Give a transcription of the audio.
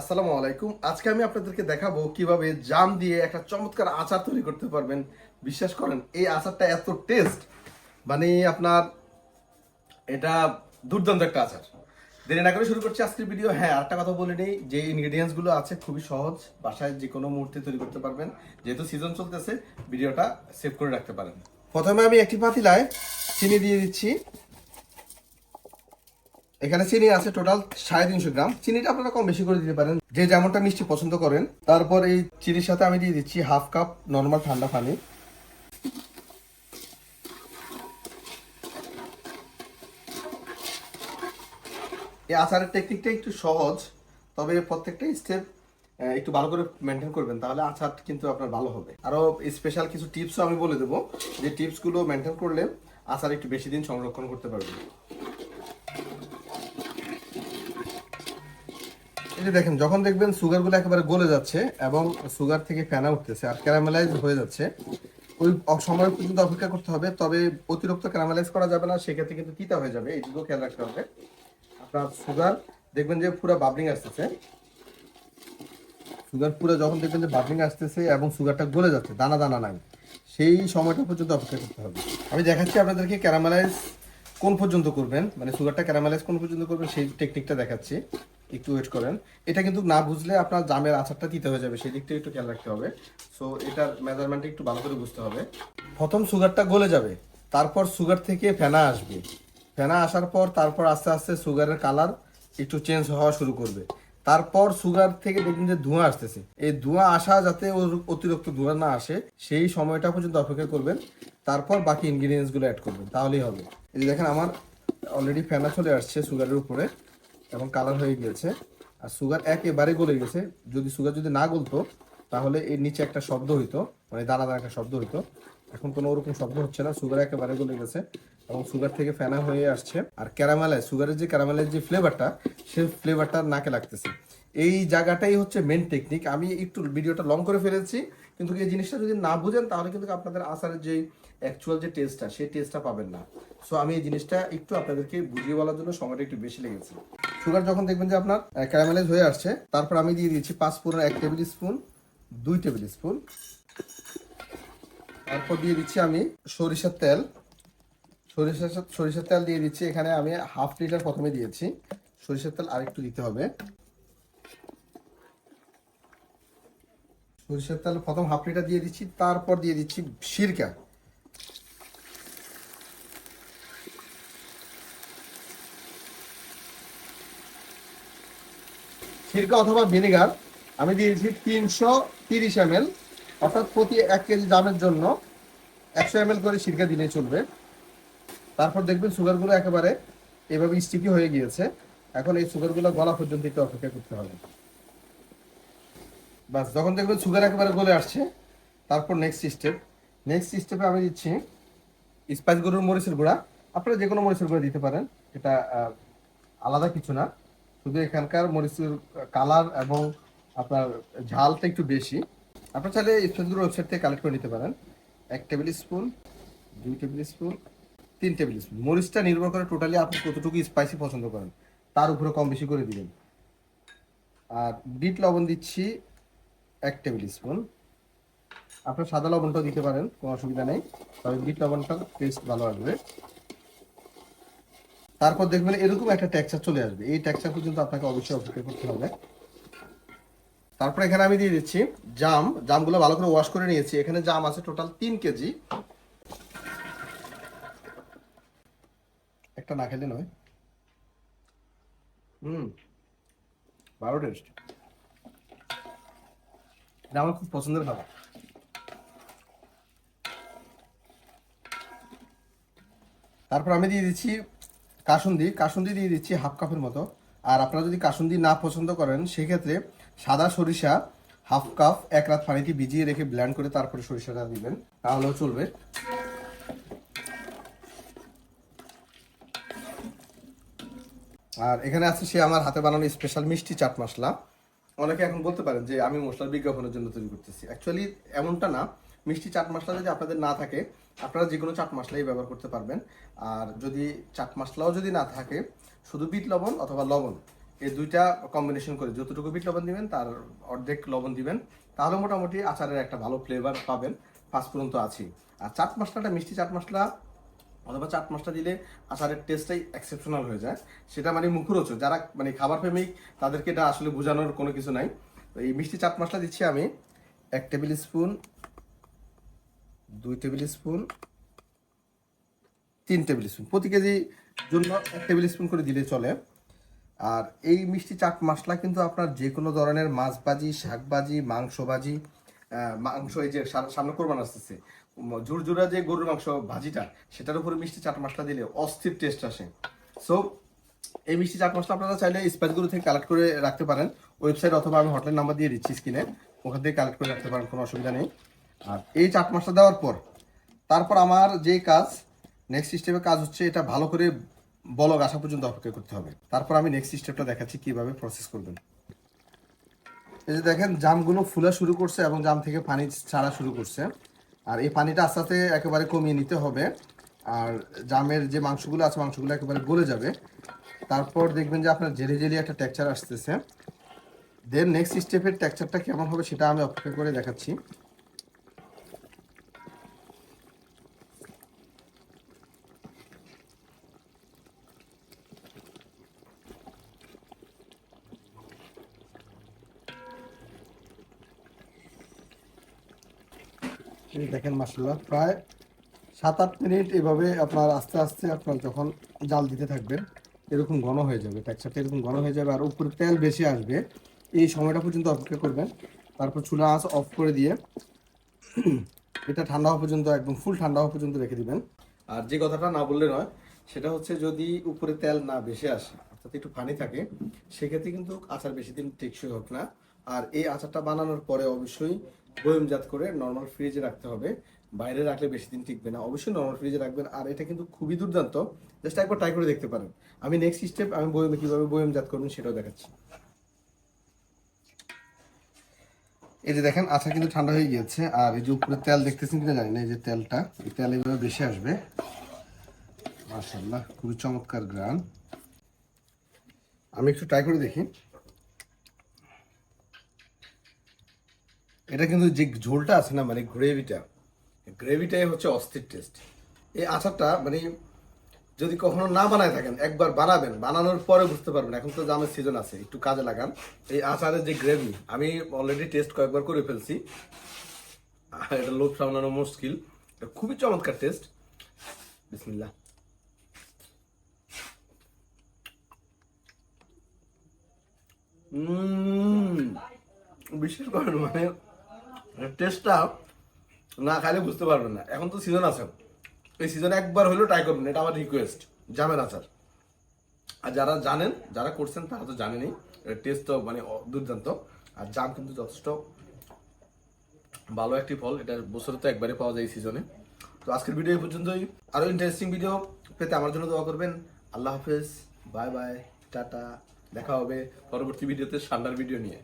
আসসালামু আলাইকুম। আজকে আমি আপনাদেরকে দেখাবো কীভাবে জাম দিয়ে একটা চমৎকার আচার তৈরি করতে পারবেন। বিশ্বাস করেন, এই আচারটা এত টেস্ট মানে আপনার এটা দুর্দান্ত একটা আচার। দেরি না করে শুরু করছি আজকের ভিডিও হ্যাঁ আরেকটা কথা বলে নিই, যে ইনগ্রেডিয়েন্টসগুলো আছে খুবই সহজ, বাসায় যে কোনো মুহূর্তে তৈরি করতে পারবেন। যেহেতু সিজন চলতেছে ভিডিওটা সেভ করে রাখতে পারেন। প্রথমে আমি একটি পাতিলায় চিনি দিয়ে দিচ্ছি। এখানে চিনি আছে টোটাল সাড়ে তিনশো গ্রাম। চিনিটা আপনারা কম বেশি করে দিতে পারেন। যে যেমনটা মিষ্টি পছন্দ করেন। তারপর এই চিনির সাথে আমি দিয়ে দিচ্ছি হাফ কাপ নর্মাল ঠান্ডা পানি। এই আচারের টেকনিকটা একটু সহজ, তবে প্রত্যেকটা স্টেপ একটু ভালো করে মেনটেন করবেন, তাহলে আচার কিন্তু আপনার ভালো হবে। আরও স্পেশাল কিছু টিপসও আমি বলে দেবো। যে টিপসগুলো মেনটেন করলে আচার একটু বেশি দিন সংরক্ষণ করতে পারবেন। যে দেখেন, যখন দেখবেন সুগারগুলো একেবারে গলে যাচ্ছে এবং সুগার থেকে ফেনা উঠতেছে আর ক্যারামেলাইজ হয়ে যাচ্ছে, ওই সময় পর্যন্ত অপেক্ষা করতে হবে। তবে অতিরিক্ত ক্যারামেলাইজ করা যাবে না, সেক্ষেত্রে কিন্তু তিতা হয়ে যাবে। এইটুকু খেয়াল রাখতে হবে। আপনার সুগার দেখবেন যে পুরো বাবলিং আসতেছে। সুগার পুরো যখন দেখবেন যে বাবলিং আসতেছে এবং সুগারটা গলে যাচ্ছে, দানা দানা নাই, সেই সময়টা পর্যন্ত অপেক্ষা করতে হবে। আমি দেখাচ্ছি আপনাদেরকে ক্যারামেলাইজ কোন পর্যন্ত করবেন? মানে সুগারটা ক্যারামেলাইজ কোন পর্যন্ত করবেন? সেই টেকনিকটা দেখাচ্ছি। একটু ওয়েট করেন। এটা কিন্তু না বুঝলে আপনার জামের আচারটা দিতে হয়ে যাবে। সেই দিকটা একটু খেয়াল রাখতে হবে। সো এটার মেজারমেন্টটা একটু ভালো করে বুঝতে হবে। প্রথম সুগারটা গলে যাবে। তারপর সুগার থেকে ফেনা আসবে। ফেনা আসার পর তারপর আস্তে আস্তে সুগারের কালার একটু চেঞ্জ হওয়া শুরু করবে। তারপর সুগার থেকে দেখবেন যে ধোঁয়া আসতেছে। এই ধোঁয়া আসা যাতে অতিরিক্ত ধোঁয়া না আসে, সেই সময়টা পর্যন্ত অপেক্ষা করবেন। তারপর বাকি ইনগ্রিডিয়েন্টসগুলো অ্যাড করবেন, তাহলেই হবে। এই যে দেখেন আমার অলরেডি ফেনা চলে আসছে সুগারের উপরে, এবং কালার হয়ে গিয়েছে। আর সুগার একেবারে গলে গেছে। যদি সুগার যদি না গলতো, তাহলে এর নিচে একটা শব্দ হইতো মানে দানা দানা একটা শব্দ হইতো। এখন কোনো ওরকম শব্দ হচ্ছে না সুগার একেবারে গলে গেছে। এবং সুগার থেকে ফেনা হয়ে আসছে। আর ক্যারামেলাইজ সুগারের যে ক্যারামেলের যে ফ্লেভারটা সেই ফ্লেভারটা নাকে লাগতেছে। এই জায়গাটাই হচ্ছে মেন টেকনিক আমি একটু ভিডিওটা লং করে ফেলেছি, কিন্তু এই জিনিসটা যদি না বুঝেন, তাহলে কিন্তু আপনাদের আচারের যে অ্যাকচুয়াল যে টেস্টটা সেই টেস্টটা পাবেন না। সো আমি এই জিনিসটা একটু আপনাদেরকে বুঝিয়ে বলার জন্য সময়টা একটু বেশি লেগেছে। সুগার যখন দেখবেন যে আপনার ক্যারামেলাইজ হয়ে আসছে, তারপর আমি দিয়ে দিয়েছি পাঁচ ফোড়ন, এক টেবিল স্পুন দুই টেবিল স্পুন তারপর দিয়ে দিচ্ছি আমি সরিষার তেল। সরিষার সাথে- তেল দিয়ে দিচ্ছি। এখানে আমি হাফ লিটার প্রথমে দিয়েছি। সরিষার তেল আরেকটু দিতে হবে। সরিষার তেল প্রথম হাফ লিটার দিয়ে দিচ্ছি। তারপর দিয়ে দিচ্ছি সিরকা। সিরকা অথবা ভিনেগার, আমি দিয়েছি তিনশো তিরিশ এম অর্থাৎ প্রতি এক কেজি দামের জন্য একশো এম করে সিরকা দিলে চলবে। তারপর দেখবেন সুগারগুলো একেবারে এভাবে স্টিকি হয়ে গিয়েছে। এখন এই সুগারগুলো গলা পর্যন্ত একটু অপেক্ষা করতে হবে। বাস, যখন দেখবেন সুগার একেবারে গলে আসছে, তারপর নেক্সট স্টেপ নেক্সট স্টেপে আমি দিচ্ছি স্পাইস গরুর মরিচের গুঁড়া। আপনারা যে কোনো মরিচের গুঁড়া দিতে পারেন। এটা আলাদা কিছু না। শুধু এখানকার মরিচের কালার এবং আপনার ঝালটা একটু বেশি। আপনার চাইলে স্পাইস গরুর ওয়েবসাইট থেকে কালেক্ট করে নিতে পারেন। এক টেবিল স্পুন দুই টেবিল স্পুন তিন টেবিল স্পুন। মরিচটা নির্ভর করে টোটালি আপনি কতটুকু স্পাইসি পছন্দ করেন, তার উপরে কম বেশি করে দিবেন। আর বিট লবণ দিচ্ছি এক টেবিল স্পুন। আপনার সাদা লবণটাও দিতে পারেন, কোনো অসুবিধা নেই, তবে বিট লবণটা টেস্ট ভালো আসবে। তারপর দেখবেন এরকম একটা টেক্সচার চলে আসবে। এই টেক্সচার পর্যন্ত আপনাকে অবশ্যই অপেক্ষা করতে হবে। তারপর এখানে আমি দিয়ে দিচ্ছি জাম। জামগুলো ভালো করে ওয়াশ করে নিয়েছি। এখানে জাম আছে টোটাল তিন কেজি। একটা না খেলে নয়। হুম। ভালো টেস্ট এটা আমার খুব পছন্দের খাবার। তারপর আমি দিয়ে দিচ্ছি কাসুন্দি। কাসুন্দি দিয়ে দিচ্ছি হাফ কাপের মতো। আর আপনারা যদি কাসুন্দি না পছন্দ করেন সেক্ষেত্রে সাদা সরিষা হাফ কাপ এক রাত পানিতে ভিজিয়ে রেখে ব্ল্যান্ড করে তারপরে সরিষাটা দিবেন। তাহলেও চলবে। আর এখানে আছে সে আমার হাতে বানানো স্পেশাল মিষ্টি চাট মশলা। অনেকে এখন বলতে পারেন যে আমি মশলার বিজ্ঞাপনের জন্য তৈরি করতেছি। অ্যাকচুয়ালি এমনটা না। মিষ্টি চাট মশলা যদি আপনাদের না থাকে, আপনারা যে কোনো চাট মশলাই ব্যবহার করতে পারবেন। আর যদি চাট মশলাও যদি না থাকে, শুধু বিট লবণ অথবা লবণ, এই দুইটা কম্বিনেশন করে যতটুকু বিট লবণ দিবেন, তার অর্ধেক লবণ দিবেন, তাহলে মোটামুটি আচারের একটা ভালো ফ্লেভার পাবেন। পাঁচফোড়ন তো আছেই আর চাট মশলাটা, মিষ্টি চাট মশলা অথবা চাট মশলা দিলে আচারের টেস্টটাই এক্সেপশনাল হয়ে যায়। সেটা মানে মুখরোচক। যারা মানে খাবার প্রেমিক, তাদেরকে এটা আসলে বোঝানোর কোনো কিছু নাই। তো এই মিষ্টি চাট মশলা দিচ্ছি আমি। এক টেবিল স্পুন, দুই টেবিল স্পুন, তিন টেবিল স্পুন। প্রতি কেজি জন্য এক টেবিল স্পুন করে দিলে চলে। আর এই মিষ্টি চাট মশলা কিন্তু আপনার যে কোনো ধরনের মাছ ভাজি, শাক ভাজি, মাংস ভাজি মাংস এই যে সামনে কোরবান আসতেছে ঝুরঝুরা যে গরুর মাংস ভাজিটা, সেটার উপরে মিষ্টি চাট মশলা দিলে অস্থির টেস্ট আসে। সো এই মিষ্টি চাট মশলা আপনারা চাইলে স্পাইসগুলো থেকে কালেক্ট করে রাখতে পারেন। ওয়েবসাইট অথবা আমি হটলাইন নাম্বার দিয়ে দিচ্ছি স্ক্রিনে ওখান থেকে কালেক্ট করে রাখতে পারেন, কোনো অসুবিধা নেই। আর এই চাট মশলা দেওয়ার পর, তারপর আমার যে কাজ নেক্সট স্টেপের কাজ হচ্ছে এটা ভালো করে বলক আসা পর্যন্ত অপেক্ষা করতে হবে। তারপর আমি নেক্সট স্টেপটা দেখাচ্ছি কীভাবে প্রসেস করবেন। এই যে দেখেন, জামগুলো ফুলা শুরু করছে এবং জাম থেকে পানি ছাড়া শুরু করছে। আর এই পানিটা আস্তে আস্তে একেবারে কমিয়ে নিতে হবে। আর জামের যে মাংসগুলো আছে, মাংসগুলো একেবারে গলে যাবে। তারপর দেখবেন যে আপনার জেলি জেলি একটা টেক্সচার আসতেছে। দেন নেক্সট স্টেপের টেক্সচারটা কেমন হবে সেটা আমি অপেক্ষা করে দেখাচ্ছি। এই দেখেন মাসাল্লাহ প্রায় সাত আট মিনিট এভাবে আপনার আস্তে আস্তে আপনার যখন জাল দিতে থাকবেন, এরকম ঘন হয়ে যাবে টেক্সচারটা এরকম ঘন হয়ে যাবে আর উপরে তেল বেশি আসবে। এই সময়টা পর্যন্ত অপেক্ষা করবেন, তারপর চুলা আঁচ অফ করে দিয়ে এটা ঠান্ডা হওয়া পর্যন্ত, একদম ফুল ঠান্ডা হওয়া পর্যন্ত রেখে দিবেন। আর যে কথাটা না বললে নয়, সেটা হচ্ছে যদি উপরে তেল না বেশি আসে, অর্থাৎ একটু পানি থাকে, সেক্ষেত্রে কিন্তু আচার বেশি দিন টেকসই হোক না। আর এই আচারটা বানানোর পরে অবশ্যই বয়মজাত করে নর্মাল ফ্রিজে রাখতে হবে। বাইরে রাখলে বেশি দিন টিকবে না। অবশ্যই নর্মাল ফ্রিজে রাখবেন। আর এটা কিন্তু খুবই দুর্দান্ত। জাস্ট একবার ট্রাই করে দেখতে পারেন। আমি নেক্সট স্টেপ আমি বয়মে কীভাবে বয়মজাত করবেন সেটাও দেখাচ্ছি। এই যে দেখেন, আচার কিন্তু ঠান্ডা হয়ে গিয়েছে। আর এই যে উপরে তেল দেখতেছেন কিনা জানি না, এই যে তেলটা, এই তেল এইভাবে বেশি আসবে। মাশাল্লাহ খুবই চমৎকার গ্রান আমি একটু ট্রাই করে দেখি। এটা কিন্তু যে ঝোলটা আছে না মানে গ্রেভিটা গ্রেভিটাই হচ্ছে অস্থির টেস্ট এই আচারটা মানে যদি কখনো না বানায় থাকেন একবার বানাবেন বানানোর পরে বুঝতে পারবেন এখন তো জামের সিজন আছে একটু কাজে লাগান। এই আচারের যে গ্রেভি আমি অলরেডি টেস্ট কয়েকবার করে ফেলছি। আর এটা লোভ সামলানো মুশকিল। খুবই চমৎকার টেস্ট বিসমিল্লাহ। উম, বিশেষ করে মানে টেস্টটা না খাইলে বুঝতে পারবেন না। এখন তো সিজন আছে। এই সিজনে একবার হলেও ট্রাই করবেন, এটা আমার রিকোয়েস্ট জামের আচার আর যারা জানেন, যারা করছেন, তারা তো জানেনই। টেস্ট তো মানে দুর্দান্ত। আর জাম কিন্তু যথেষ্ট ভালো একটি ফল। এটা বছরে তো একবারে পাওয়া যায় এই সিজনে তো আজকের ভিডিও এই পর্যন্তই। আরও ইন্টারেস্টিং ভিডিও পেতে আমার জন্য দোয়া করবেন। আল্লাহ হাফেজ। Bye bye. Ta ta. দেখা হবে পরবর্তী ভিডিওতে ঠান্ডার ভিডিও নিয়ে।